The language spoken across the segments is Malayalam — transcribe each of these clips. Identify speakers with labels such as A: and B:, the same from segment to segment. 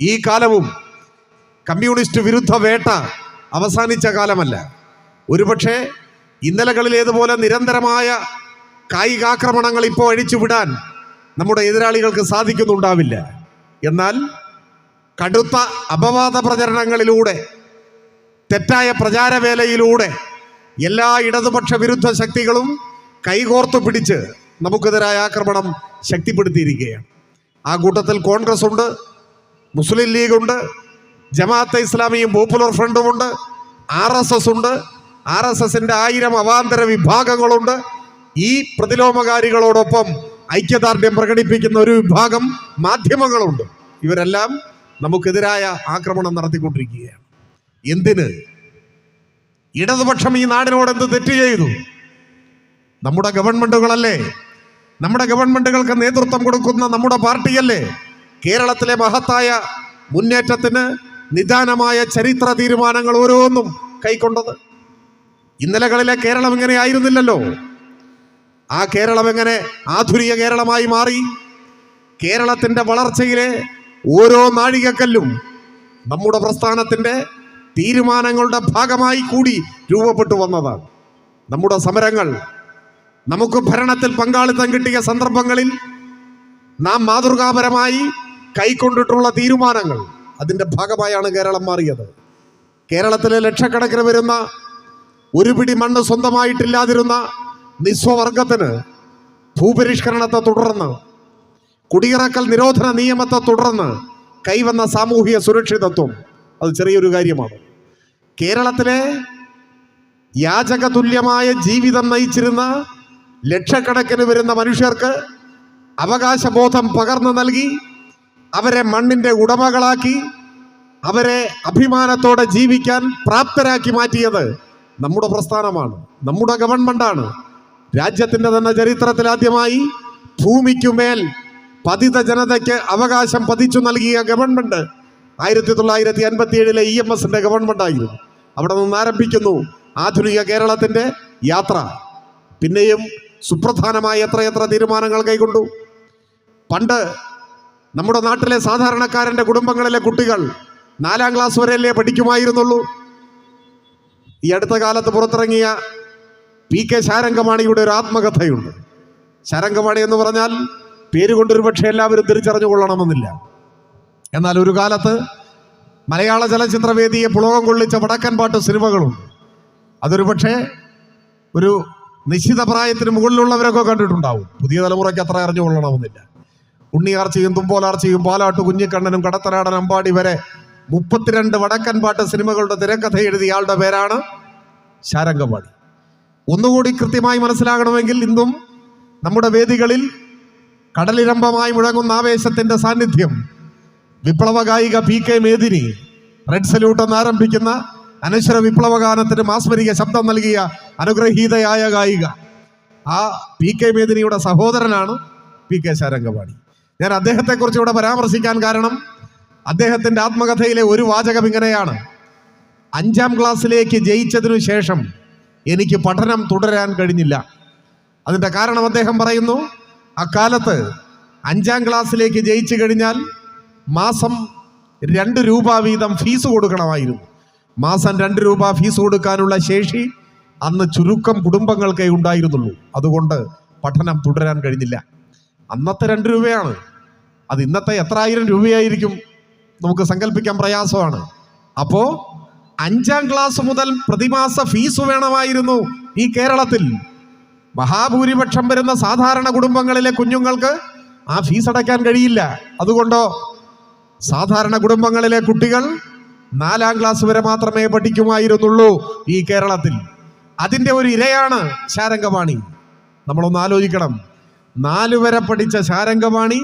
A: ഈ കാലവും കമ്മ്യൂണിസ്റ്റ് വിരുദ്ധ വേട്ട അവസാനിച്ച കാലമല്ല. ഒരുപക്ഷെ ഇന്നലകളിലേതുപോലെ നിരന്തരമായ കായികാക്രമണങ്ങൾ ഇപ്പോൾ അഴിച്ചുവിടാൻ നമ്മുടെ എതിരാളികൾക്ക് സാധിക്കുന്നുണ്ടാവില്ല. എന്നാൽ കടുത്ത അപവാദ പ്രചരണങ്ങളിലൂടെ തെറ്റായ പ്രചാരവേലയിലൂടെ എല്ലാ ഇടതുപക്ഷ വിരുദ്ധ ശക്തികളും കൈകോർത്തു പിടിച്ച് നമുക്കെതിരായ ആക്രമണം ശക്തിപ്പെടുത്തിയിരിക്കുകയാണ്. ആ കൂട്ടത്തിൽ കോൺഗ്രസ് ഉണ്ട് മുസ്ലിം ലീഗുണ്ട് ജമാഅത്തെ ഇസ്ലാമിയും പോപ്പുലർ ഫ്രണ്ടുമുണ്ട് ആർ എസ് എസ് ഉണ്ട് ആർ എസ് എസിന്റെ ആയിരം അവാന്തര വിഭാഗങ്ങളുണ്ട്. ഈ പ്രതിലോമകാരികളോടൊപ്പം ഐക്യദാർഢ്യം പ്രകടിപ്പിക്കുന്ന ഒരു വിഭാഗം മാധ്യമങ്ങളുണ്ട്. ഇവരെല്ലാം നമുക്കെതിരായ ആക്രമണം നടത്തിക്കൊണ്ടിരിക്കുകയാണ്. എന്തിന്? ഇടതുപക്ഷം ഈ നാടിനോട് എന്ത് തെറ്റ് ചെയ്തു? നമ്മുടെ ഗവൺമെന്റുകളല്ലേ? നമ്മുടെ ഗവൺമെന്റുകൾക്ക് നേതൃത്വം കൊടുക്കുന്ന നമ്മുടെ പാർട്ടിയല്ലേ? കേരളത്തിലെ മഹത്തായ മുന്നേറ്റത്തിന് നിദാനമായ ചരിത്ര തീരുമാനങ്ങൾ ഓരോന്നും കൈക്കൊണ്ടത്. ഇന്നലകളിലെ കേരളം ഇങ്ങനെ ആയിരുന്നില്ലല്ലോ. ആ കേരളം എങ്ങനെ ആധുനിക കേരളമായി മാറി? കേരളത്തിന്റെ വളർച്ചയിലെ ഓരോ നാഴികക്കല്ലും നമ്മുടെ പ്രസ്ഥാനത്തിന്റെ തീരുമാനങ്ങളുടെ ഭാഗമായി കൂടി രൂപപ്പെട്ടു വന്നതാണ് നമ്മുടെ സമരങ്ങൾ നമുക്ക് ഭരണത്തിൽ പങ്കാളിത്തം കിട്ടിയ സന്ദർഭങ്ങളിൽ നാം മാതൃകാപരമായി കൈക്കൊണ്ടിട്ടുള്ള തീരുമാനങ്ങൾ. അതിന്റെ ഭാഗമായാണ് കേരളം മാറിയത്. കേരളത്തിലെ ലക്ഷക്കണക്കിന് വരുന്ന ഒരു പിടി മണ്ണ് സ്വന്തമായിട്ടില്ലാതിരുന്ന നിസ്വവർഗത്തിന് ഭൂപരിഷ്കരണത്തെ തുടർന്ന് കുടിയിറക്കൽ നിരോധന നിയമത്തെ തുടർന്ന് കൈവന്ന സാമൂഹിക സുരക്ഷിതത്വം അത് ചെറിയൊരു കാര്യമാണ്. കേരളത്തിലെ യാചക തുല്യമായ ജീവിതം നയിച്ചിരുന്ന ലക്ഷക്കണക്കിന് വരുന്ന മനുഷ്യർക്ക് അവകാശബോധം പകർന്നു നൽകി അവരെ മണ്ണിന്റെ ഉടമകളാക്കി അവരെ അഭിമാനത്തോടെ ജീവിക്കാൻ പ്രാപ്തരാക്കി മാറ്റിയത് നമ്മുടെ പ്രസ്ഥാനമാണ് നമ്മുടെ ഗവൺമെന്റാണ് രാജ്യത്തിന്റെ തന്നെ ചരിത്രത്തിൽ ആദ്യമായി ഭൂമിക്കുമേൽ പതിത ജനതയ്ക്ക് അവകാശം പതിച്ചു നൽകിയ ഗവൺമെന്റ് ആയിരത്തി തൊള്ളായിരത്തി അൻപത്തി ഏഴിലെ ഇ എം എസിന്റെ ഗവൺമെന്റായിരുന്നു അവിടെ നിന്ന് ആരംഭിക്കുന്നു ആധുനിക കേരളത്തിന്റെ യാത്ര. പിന്നെയും സുപ്രധാനമായ എത്രയെത്ര തീരുമാനങ്ങൾ കൈക്കൊണ്ടു? പണ്ട് നമ്മുടെ നാട്ടിലെ സാധാരണക്കാരന്റെ കുടുംബങ്ങളിലെ കുട്ടികൾ നാലാം ക്ലാസ് വരെയല്ലേ പഠിക്കുമായിരുന്നുള്ളൂ. ഈ അടുത്ത കാലത്ത് പുറത്തിറങ്ങിയ പി കെ ശാരംഗമാണിയുടെ ഒരു ആത്മകഥയുണ്ട്. ശാരംഗമാണി എന്ന് പറഞ്ഞാൽ പേര് കൊണ്ടൊരു പക്ഷേ എല്ലാവരും തിരിച്ചറിഞ്ഞു കൊള്ളണമെന്നില്ല എന്നാൽ ഒരു കാലത്ത് മലയാള ചലച്ചിത്രവേദിയെ പുളകം കൊള്ളിച്ച വടക്കൻ പാട്ട് സിനിമകളുണ്ട്. അതൊരു പക്ഷേ ഒരു നിശ്ചിത പ്രായത്തിന് മുകളിലുള്ളവരൊക്കെ കണ്ടിട്ടുണ്ടാവും. പുതിയ തലമുറയ്ക്ക് അത്ര അറിഞ്ഞു കൊള്ളണമെന്നില്ല ഉണ്ണിയാർച്ചയും തുമ്പോലാർച്ചയും പാലാട്ട് കുഞ്ഞിക്കണ്ണനും കടത്തനാടൻ അമ്പാടി വരെ മുപ്പത്തിരണ്ട് വടക്കൻ പാട്ട് സിനിമകളുടെ തിരക്കഥ എഴുതിയ ആളുടെ പേരാണ് ശാരംഗപാടി. ഒന്നുകൂടി കൃത്യമായി മനസ്സിലാകണമെങ്കിൽ ഇന്നും നമ്മുടെ വേദികളിൽ കടലിരമ്പമായി മുഴങ്ങുന്ന ആവേശത്തിന്റെ സാന്നിധ്യം വിപ്ലവ ഗായിക P K Medini red salute എന്ന് ആരംഭിക്കുന്ന അനശ്വര വിപ്ലവ ഗാനത്തിന് മാസ്മരിക ശബ്ദം നൽകിയ അനുഗ്രഹീതയായ ഗായിക. ആ പി കെ മേദിനിയുടെ സഹോദരനാണ് പി കെ ശാരംഗപാണി ഞാൻ അദ്ദേഹത്തെക്കുറിച്ച് ഇവിടെ പരാമർശിക്കാൻ കാരണം അദ്ദേഹത്തിന്റെ ആത്മകഥയിലെ ഒരു വാചകം ഇങ്ങനെയാണ്. അഞ്ചാം ക്ലാസ്സിലേക്ക് ജയിച്ചതിനു ശേഷം എനിക്ക് പഠനം തുടരാൻ കഴിഞ്ഞില്ല. അതിന്റെ കാരണം അദ്ദേഹം പറയുന്നു അക്കാലത്ത് അഞ്ചാം ക്ലാസ്സിലേക്ക് ജയിച്ചു കഴിഞ്ഞാൽ മാസം രണ്ട് രൂപ വീതം ഫീസ് കൊടുക്കണമായിരുന്നു. മാസം രണ്ട് രൂപ ഫീസ് കൊടുക്കാനുള്ള ശേഷി അന്ന് ചുരുക്കം കുടുംബങ്ങൾക്കേ ഉണ്ടായിരുന്നുള്ളൂ. അതുകൊണ്ട് പഠനം തുടരാൻ കഴിഞ്ഞില്ല. അന്നത്തെ രണ്ട് രൂപയാണ്. അത് ഇന്നത്തെ എത്ര ആയിരം രൂപയായിരിക്കും നമുക്ക് സങ്കല്പിക്കാൻ പ്രയാസമാണ്. അപ്പോ അഞ്ചാം ക്ലാസ് മുതൽ പ്രതിമാസ ഫീസ് വേണമായിരുന്നു ഈ കേരളത്തിൽ. മഹാഭൂരിപക്ഷം വരുന്ന സാധാരണ കുടുംബങ്ങളിലെ കുഞ്ഞുങ്ങൾക്ക് ആ ഫീസ് അടയ്ക്കാൻ കഴിയില്ല. അതുകൊണ്ടോ? സാധാരണ കുടുംബങ്ങളിലെ കുട്ടികൾ നാലാം ക്ലാസ് വരെ മാത്രമേ പഠിക്കുമായിരുന്നുള്ളൂ ഈ കേരളത്തിൽ. അതിന്റെ ഒരു ഇരയാണ് ശാരംഗവാണി നമ്മളൊന്ന് ആലോചിക്കണം. നാല് വരെ പഠിച്ച ശാരംഗമാണി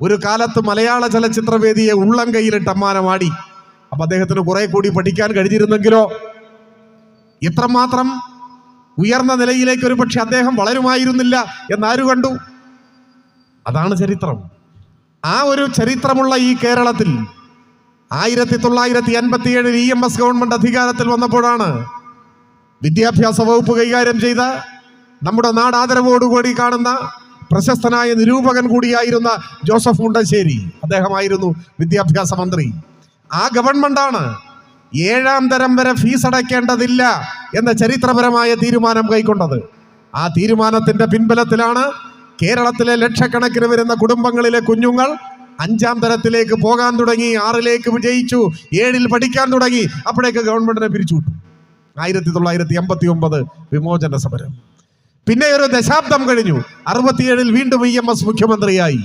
A: ഒരു കാലത്ത് മലയാള ചലച്ചിത്രവേദിയെ ഉള്ളം കയ്യിലിട്ട് അമ്മാനമാടി. അപ്പം അദ്ദേഹത്തിന് കുറെ കൂടി പഠിക്കാൻ കഴിഞ്ഞിരുന്നെങ്കിലോ? എത്രമാത്രം ഉയർന്ന നിലയിലേക്ക് ഒരു പക്ഷെ അദ്ദേഹം വളരുമായിരുന്നില്ല എന്നാരു കണ്ടു. അതാണ് ചരിത്രം. ആ ഒരു ചരിത്രമുള്ള ഈ കേരളത്തിൽ ആയിരത്തി തൊള്ളായിരത്തി അൻപത്തി ഏഴിൽ ഇ എം എസ് ഗവൺമെന്റ് അധികാരത്തിൽ വന്നപ്പോഴാണ് വിദ്യാഭ്യാസ വകുപ്പ് കൈകാര്യം ചെയ്ത നമ്മുടെ നാടാദരവോടുകൂടി കാണുന്ന പ്രശസ്തനായ നിരൂപകൻ കൂടിയായിരുന്ന ജോസഫ് മുണ്ടശ്ശേരി. അദ്ദേഹമായിരുന്നു വിദ്യാഭ്യാസ മന്ത്രി. ആ ഗവൺമെന്റാണ് ഏഴാം തരം വരെ ഫീസ് അടയ്ക്കേണ്ടതില്ല എന്ന ചരിത്രപരമായ തീരുമാനം കൈക്കൊണ്ടത്. ആ തീരുമാനത്തിന്റെ പിൻബലത്തിലാണ് കേരളത്തിലെ ലക്ഷക്കണക്കിന് വരുന്ന കുടുംബങ്ങളിലെ കുഞ്ഞുങ്ങൾ അഞ്ചാം തരത്തിലേക്ക് പോകാൻ തുടങ്ങി ആറിലേക്ക് വിജയിച്ചു ഏഴിൽ പഠിക്കാൻ തുടങ്ങി. അപ്പോഴേക്ക് ഗവൺമെന്റിനെ പിരിച്ചുവിട്ടു. ആയിരത്തി തൊള്ളായിരത്തി എൺപത്തി ഒമ്പത് വിമോചന സമരം. പിന്നെ ഒരു ദശാബ്ദം കഴിഞ്ഞു. അറുപത്തിയേഴിൽ വീണ്ടും ഇ എം എസ് മുഖ്യമന്ത്രിയായി.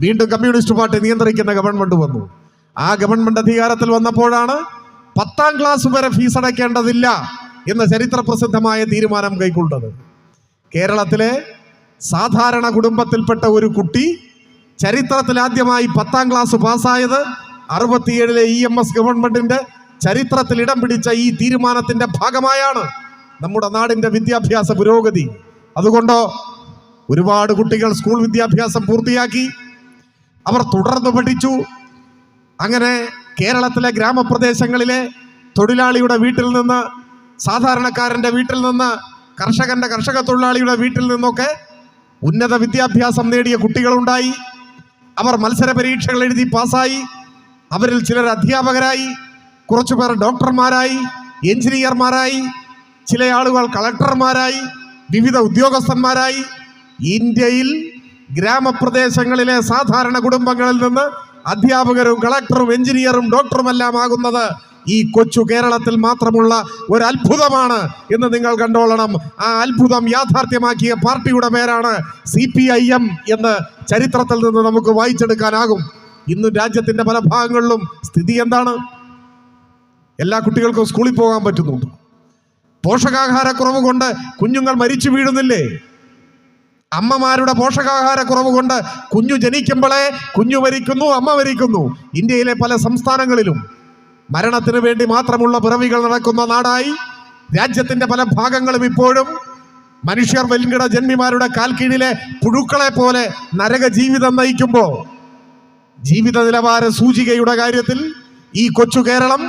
A: വീണ്ടും കമ്മ്യൂണിസ്റ്റ് പാർട്ടി നിയന്ത്രിക്കുന്ന ഗവൺമെന്റ് വന്നു. ആ ഗവൺമെന്റ് അധികാരത്തിൽ വന്നപ്പോഴാണ് പത്താം ക്ലാസ് വരെ ഫീസ് അടയ്ക്കേണ്ടതില്ല എന്ന ചരിത്ര പ്രസിദ്ധമായ തീരുമാനം കൈക്കൊണ്ടത്. കേരളത്തിലെ സാധാരണ കുടുംബത്തിൽപ്പെട്ട ഒരു കുട്ടി ചരിത്രത്തിൽ ആദ്യമായി പത്താം ക്ലാസ് പാസ്സായത് അറുപത്തിയേഴിലെ ഇ എം എസ് ഗവൺമെന്റിന്റെ ചരിത്രത്തിൽ ഇടം പിടിച്ച ഈ തീരുമാനത്തിന്റെ ഭാഗമായാണ് നമ്മുടെ നാടിന്റെ വിദ്യാഭ്യാസ പുരോഗതി. അതുകൊണ്ടോ ഒരുപാട് കുട്ടികൾ സ്കൂൾ വിദ്യാഭ്യാസം പൂർത്തിയാക്കി. അവർ തുടർന്ന് പഠിച്ചു. അങ്ങനെ കേരളത്തിലെ ഗ്രാമപ്രദേശങ്ങളിലെ തൊഴിലാളിയുടെ വീട്ടിൽ നിന്ന് സാധാരണക്കാരന്റെ വീട്ടിൽ നിന്ന് കർഷകന്റെ കർഷക തൊഴിലാളിയുടെ വീട്ടിൽ നിന്നൊക്കെ ഉന്നത വിദ്യാഭ്യാസം നേടിയ കുട്ടികളുണ്ടായി. അവർ മത്സര പരീക്ഷകൾ എഴുതി പാസ്സായി. അവരിൽ ചിലർ അധ്യാപകരായി. കുറച്ചുപേർ ഡോക്ടർമാരായി എഞ്ചിനീയർമാരായി. ചില ആളുകൾ കളക്ടർമാരായി. വിവിധ ഉദ്യോഗസ്ഥന്മാരായി ഇന്ത്യയിൽ ഗ്രാമപ്രദേശങ്ങളിലെ സാധാരണ കുടുംബങ്ങളിൽ നിന്ന് അധ്യാപകരും കളക്ടറും എഞ്ചിനീയറും ഡോക്ടറുമെല്ലാം ആകുന്നത് ഈ കൊച്ചു കേരളത്തിൽ മാത്രമുള്ള ഒരു അത്ഭുതമാണ് എന്ന് നിങ്ങൾ കണ്ടോളണം. ആ അത്ഭുതം യാഥാർത്ഥ്യമാക്കിയ പാർട്ടിയുടെ പേരാണ് സി പി ഐ എം എന്ന് ചരിത്രത്തിൽ നിന്ന് നമുക്ക് വായിച്ചെടുക്കാനാകും. ഇന്ന് രാജ്യത്തിന്റെ പല ഭാഗങ്ങളിലും സ്ഥിതി എന്താണ്? എല്ലാ കുട്ടികൾക്കും സ്കൂളിൽ പോകാൻ പറ്റുന്നുണ്ട്? പോഷകാഹാരക്കുറവ് കൊണ്ട് കുഞ്ഞുങ്ങൾ മരിച്ചു വീഴുന്നില്ലേ? അമ്മമാരുടെ പോഷകാഹാരക്കുറവ് കൊണ്ട് കുഞ്ഞു ജനിക്കുമ്പോളേ കുഞ്ഞു മരിക്കുന്നു അമ്മ മരിക്കുന്നു. ഇന്ത്യയിലെ പല സംസ്ഥാനങ്ങളിലും മരണത്തിന് വേണ്ടി മാത്രമുള്ള പിറവികൾ നടക്കുന്ന നാടായി രാജ്യത്തിന്റെ പല ഭാഗങ്ങളും ഇപ്പോഴും മനുഷ്യർ വെൽകിട ജന്മിമാരുടെ കാൽക്കീഴിലെ പുഴുക്കളെ പോലെ നരക ജീവിതം നയിക്കുമ്പോൾ ജീവിത നിലവാര സൂചികയുടെ കാര്യത്തിൽ ഈ കൊച്ചു കേരളം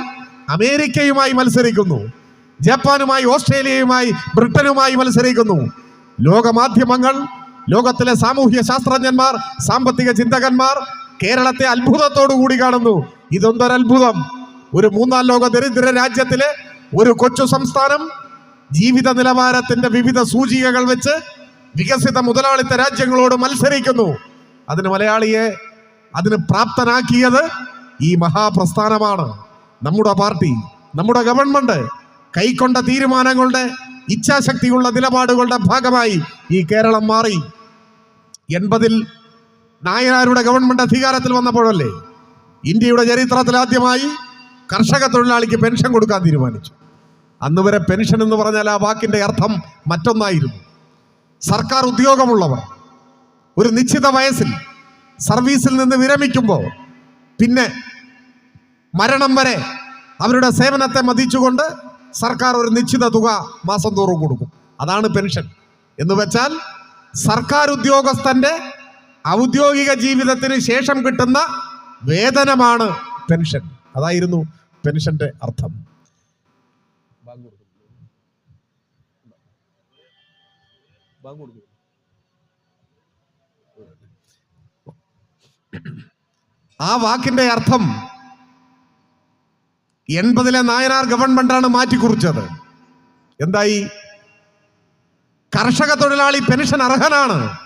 A: അമേരിക്കയുമായി മത്സരിക്കുന്നു. ജപ്പാനുമായി ഓസ്ട്രേലിയയുമായി ബ്രിട്ടനുമായി മത്സരിക്കുന്നു. ലോകമാധ്യമങ്ങൾ ലോകത്തിലെ സാമൂഹ്യ ശാസ്ത്രജ്ഞന്മാർ സാമ്പത്തിക ചിന്തകന്മാർ കേരളത്തെ അത്ഭുതത്തോടു കൂടി കാണുന്നു. ഇതൊന്നൊരത്ഭുതം. ഒരു മൂന്നാം ലോക ദരിദ്ര രാജ്യത്തിലെ ഒരു കൊച്ചു സംസ്ഥാനം ജീവിത നിലവാരത്തിന്റെ വിവിധ സൂചികകൾ വെച്ച് വികസിത മുതലാളിത്ത രാജ്യങ്ങളോട് മത്സരിക്കുന്നു. അതിന് മലയാളിയെ അതിന് പ്രാപ്തനാക്കിയത് ഈ മഹാപ്രസ്ഥാനമാണ്. നമ്മുടെ പാർട്ടി നമ്മുടെ ഗവൺമെന്റ് കൈക്കൊണ്ട തീരുമാനങ്ങളുടെ ഇച്ഛാശക്തിയുള്ള നിലപാടുകളുടെ ഭാഗമായി ഈ കേരളം മാറി. എൺപതിൽ നായനാരുടെ ഗവൺമെന്റ് അധികാരത്തിൽ വന്നപ്പോഴല്ലേ ഇന്ത്യയുടെ ചരിത്രത്തിൽ ആദ്യമായി കർഷക തൊഴിലാളിക്ക് പെൻഷൻ കൊടുക്കാൻ തീരുമാനിച്ചു. അന്ന് വരെ പെൻഷൻ എന്ന് പറഞ്ഞാൽ ആ വാക്കിന്റെ അർത്ഥം മറ്റൊന്നായിരുന്നു. സർക്കാർ ഉദ്യോഗമുള്ളവർ ഒരു നിശ്ചിത വയസ്സിൽ സർവീസിൽ നിന്ന് വിരമിക്കുമ്പോൾ പിന്നെ മരണം വരെ അവരുടെ സേവനത്തെ മതിച്ചുകൊണ്ട് സർക്കാർ ഒരു നിശ്ചിത തുക മാസം തോറും കൊടുക്കും. അതാണ് പെൻഷൻ. എന്ന് വെച്ചാൽ സർക്കാർ ഉദ്യോഗസ്ഥന്റെ ഔദ്യോഗിക ജീവിതത്തിന് ശേഷം കിട്ടുന്ന വേതനമാണ് പെൻഷൻ. അതായിരുന്നു പെൻഷന്റെ അർത്ഥം. ആ വാക്കിന്റെ അർത്ഥം എൺപതിലെ നായനാർ ഗവൺമെന്റാണ് മാറ്റിക്കുറിച്ചത്. എന്തായി? കർഷക തൊഴിലാളി പെൻഷൻ അർഹനാണ്.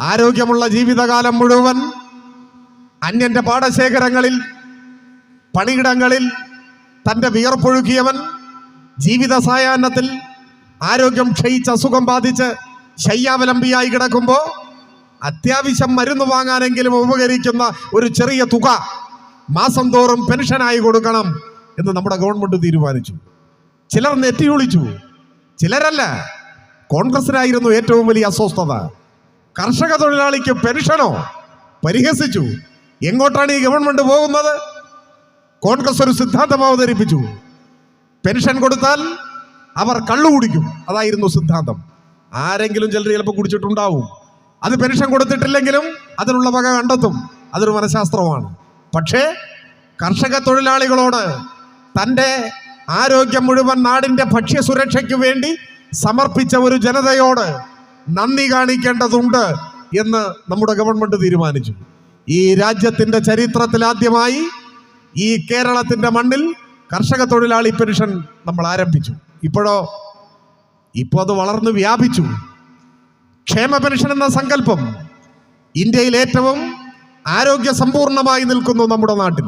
A: ആരോഗ്യമുള്ള ജീവിതകാലം മുഴുവൻ അന്യന്റെ പാടശേഖരങ്ങളിൽ പണിയിടങ്ങളിൽ തന്റെ വിയർപ്പൊഴുക്കിയവൻ ജീവിത സായാഹ്നത്തിൽ ആരോഗ്യം ക്ഷയിച്ച് അസുഖം ബാധിച്ച് ശയ്യാവലംബിയായി കിടക്കുമ്പോൾ അത്യാവശ്യം മരുന്ന് വാങ്ങാനെങ്കിലും ഉപകരിക്കുന്ന ഒരു ചെറിയ തുക മാസം തോറും പെൻഷനായി കൊടുക്കണം എന്ന് നമ്മുടെ ഗവൺമെന്റ് തീരുമാനിച്ചു. ചിലർ നെറ്റി ഒളിച്ചു ചിലരല്ല കോൺഗ്രസിനായിരുന്നു ഏറ്റവും വലിയ അസ്വസ്ഥത. കർഷക തൊഴിലാളിക്ക് പെൻഷനോ പരിഹസിച്ചു. എങ്ങോട്ടാണ് ഈ ഗവൺമെന്റ് പോകുന്നത്? കോൺഗ്രസ് ഒരു സിദ്ധാന്തം അവതരിപ്പിച്ചു. പെൻഷൻ കൊടുത്താൽ അവർ കള്ളു കുടിക്കും. അതായിരുന്നു സിദ്ധാന്തം. ആരെങ്കിലും ചിലർ ചിലപ്പോൾ കുടിച്ചിട്ടുണ്ടാവും. അത് പെൻഷൻ കൊടുത്തിട്ടില്ലെങ്കിലും അതിനുള്ള വക കണ്ടെത്തും. അതൊരു മനഃശാസ്ത്രമാണ്. പക്ഷേ കർഷക തൊഴിലാളികളോട് തന്റെ ആരോഗ്യം മുഴുവൻ നാടിന്റെ ഭക്ഷ്യസുരക്ഷയ്ക്ക് വേണ്ടി സമർപ്പിച്ച ഒരു ജനതയോട് നന്ദി കാണിക്കേണ്ടതുണ്ട് എന്ന് നമ്മുടെ ഗവൺമെന്റ് തീരുമാനിച്ചു. ഈ രാജ്യത്തിന്റെ ചരിത്രത്തിൽ ആദ്യമായി ഈ കേരളത്തിന്റെ മണ്ണിൽ കർഷക തൊഴിലാളി പെൻഷൻ നമ്മൾ ആരംഭിച്ചു. ഇപ്പോഴോ ഇപ്പോൾ അത് വളർന്നു വ്യാപിച്ചു. ക്ഷേമ പെൻഷൻ എന്ന സങ്കല്പം ഇന്ത്യയിൽ ഏറ്റവും ആരോഗ്യ സമ്പൂർണമായി നിൽക്കുന്നു നമ്മുടെ നാട്ടിൽ.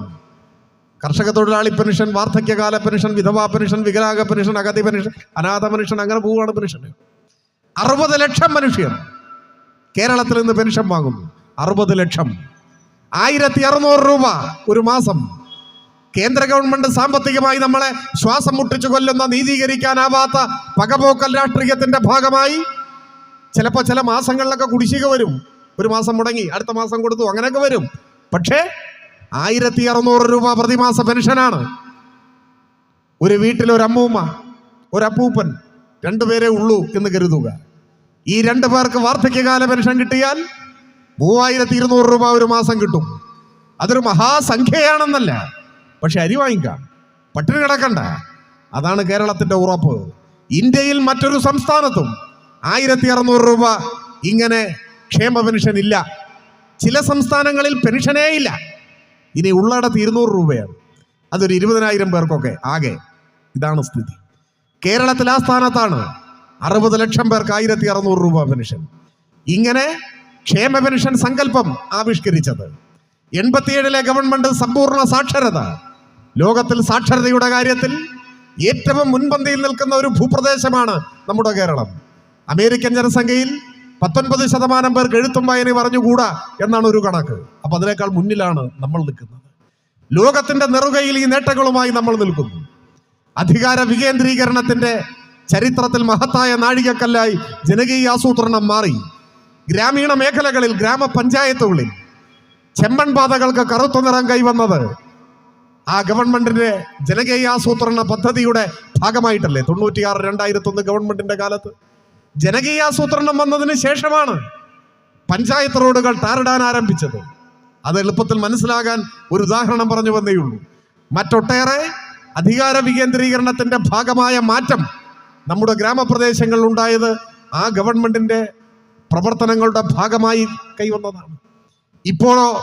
A: കർഷക തൊഴിലാളി പെൻഷൻ വാർദ്ധക്യകാല പെൻഷൻ വിധവാ പെൻഷൻ വികലാംഗ പെൻഷൻ അഗതി പെൻഷൻ അനാഥ പെൻഷൻ അങ്ങനെ പോവുകയാണ് പെൻഷൻ. അറുപത് ലക്ഷം മനുഷ്യർ കേരളത്തിൽ നിന്ന് പെൻഷൻ വാങ്ങുന്നു. അറുപത് ലക്ഷം. ആയിരത്തി അറുന്നൂറ് രൂപ ഒരു മാസം. കേന്ദ്ര ഗവൺമെന്റ് സാമ്പത്തികമായി നമ്മളെ ശ്വാസം മുട്ടിച്ചു കൊല്ലുന്ന നീതീകരിക്കാനാവാത്ത പകപോക്കൽ രാഷ്ട്രീയത്തിന്റെ ഭാഗമായി ചിലപ്പോൾ ചില മാസങ്ങളിലൊക്കെ കുടിശ്ശിക വരും. ഒരു മാസം മുടങ്ങി അടുത്ത മാസം കൊടുത്തു അങ്ങനെയൊക്കെ വരും. പക്ഷേ ആയിരത്തി അറുന്നൂറ് രൂപ പ്രതിമാസ പെൻഷനാണ്. ഒരു വീട്ടിൽ ഒരു അമ്മൂമ്മ ഒരപ്പൂപ്പൻ രണ്ടുപേരെ ഉള്ളൂ എന്ന് കരുതുക. ഈ രണ്ടു പേർക്ക് വാർദ്ധക്യകാല പെൻഷൻ കിട്ടിയാൽ മൂവായിരത്തി ഇരുന്നൂറ് രൂപ ഒരു മാസം കിട്ടും. അതൊരു മഹാസംഖ്യയാണെന്നല്ല. പക്ഷെ അരി വാങ്ങിക്കാം പട്ടിണി കിടക്കണ്ട. അതാണ് കേരളത്തിന്റെ ഉറപ്പ്. ഇന്ത്യയിൽ മറ്റൊരു സംസ്ഥാനത്തും ആയിരത്തി അറുന്നൂറ് രൂപ ഇങ്ങനെ ക്ഷേമ പെൻഷൻ ഇല്ല. ചില സംസ്ഥാനങ്ങളിൽ പെൻഷനേ ഇല്ല. ഇനി ഉള്ളടത്ത് ഇരുന്നൂറ് രൂപയാണ്. അതൊരു ഇരുപതിനായിരം പേർക്കൊക്കെ ആകെ. ഇതാണ് സ്ഥിതി. കേരളത്തിൽ ആ സ്ഥാനത്താണ് അറുപത് ലക്ഷം പേർക്ക് ആയിരത്തി അറുന്നൂറ് രൂപ പെൻഷൻ. ഇങ്ങനെ ക്ഷേമ പെൻഷൻ സങ്കല്പം ആവിഷ്കരിച്ചത് എൺപത്തിയേഴിലെ ഗവൺമെന്റ് സമ്പൂർണ സാക്ഷരത. ലോകത്തിൽ സാക്ഷരതയുടെ കാര്യത്തിൽ ഏറ്റവും മുൻപന്തിയിൽ നിൽക്കുന്ന ഒരു ഭൂപ്രദേശമാണ് നമ്മുടെ കേരളം. അമേരിക്കൻ ജനസംഖ്യയിൽ പത്തൊൻപത് ശതമാനം പേർക്ക് എഴുത്തും വായന പറഞ്ഞുകൂടാ എന്നാണ് ഒരു കണക്ക്. അപ്പൊ അതിനേക്കാൾ മുന്നിലാണ് നമ്മൾ നിൽക്കുന്നത്. ലോകത്തിന്റെ നെറുകയിൽ ഈ നേട്ടങ്ങളുമായി നമ്മൾ നിൽക്കുന്നു. അധികാര വികേന്ദ്രീകരണത്തിന്റെ ചരിത്രത്തിൽ മഹത്തായ നാഴികക്കല്ലായി ജനകീയ ആസൂത്രണം മാറി. ഗ്രാമീണ മേഖലകളിൽ ഗ്രാമപഞ്ചായത്തുകളിൽ ചെമ്മൺ പാതകൾക്ക് കറുത്ത നിറം കൈവന്നത് ആ ഗവൺമെന്റിന്റെ ജനകീയ ആസൂത്രണ പദ്ധതിയുടെ ഭാഗമായിട്ടല്ലേ? തൊണ്ണൂറ്റിയാറ് രണ്ടായിരത്തി ഒന്ന് ഗവൺമെന്റിന്റെ കാലത്ത്. ജനകീയ ആസൂത്രണം വന്നതിന് ശേഷമാണ് പഞ്ചായത്ത് റോഡുകൾ ടാറിടാൻ ആരംഭിച്ചത്. അത് എളുപ്പത്തിൽ മനസ്സിലാകാൻ ഒരു ഉദാഹരണം പറഞ്ഞു വന്നേയുള്ളൂ മറ്റൊട്ടേറെ അധികാര വികേന്ദ്രീകരണത്തിന്റെ ഭാഗമായ മാറ്റം നമ്മുടെ ഗ്രാമപ്രദേശങ്ങളിൽ ഉണ്ടായത് ആ ഗവൺമെന്റിന്റെ പ്രവർത്തനങ്ങളുടെ ഭാഗമായി കൈവന്നതാണ്. ഇപ്പോഴോ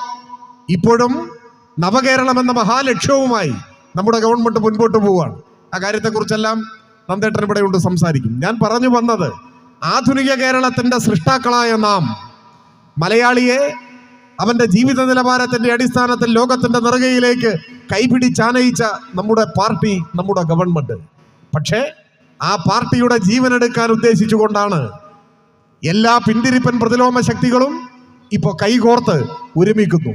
A: ഇപ്പോഴും നവകേരളം എന്ന മഹാലക്ഷ്യവുമായി നമ്മുടെ ഗവൺമെന്റ് മുൻപോട്ട് പോവുകയാണ്. ആ കാര്യത്തെക്കുറിച്ചെല്ലാം നന്ദേട്ടൻ ഇവിടെ കൊണ്ട് സംസാരിക്കും. ഞാൻ പറഞ്ഞു വന്നത് ആധുനിക കേരളത്തിന്റെ സൃഷ്ടാക്കളായ നാം മലയാളിയെ അവന്റെ ജീവിത നിലവാരത്തിന്റെ അടിസ്ഥാനത്തിൽ ലോകത്തിന്റെ നിറകയിലേക്ക് കൈപിടിച്ചാനയിച്ച നമ്മുടെ പാർട്ടി നമ്മുടെ ഗവൺമെന്റ്. പക്ഷേ ആ പാർട്ടിയുടെ ജീവനെടുക്കാൻ ഉദ്ദേശിച്ചുകൊണ്ടാണ് എല്ലാ പിന്തിരിപ്പൻ പ്രതിലോമ ശക്തികളും ഇപ്പോൾ കൈകോർത്ത് ഒരുമിക്കുന്നു.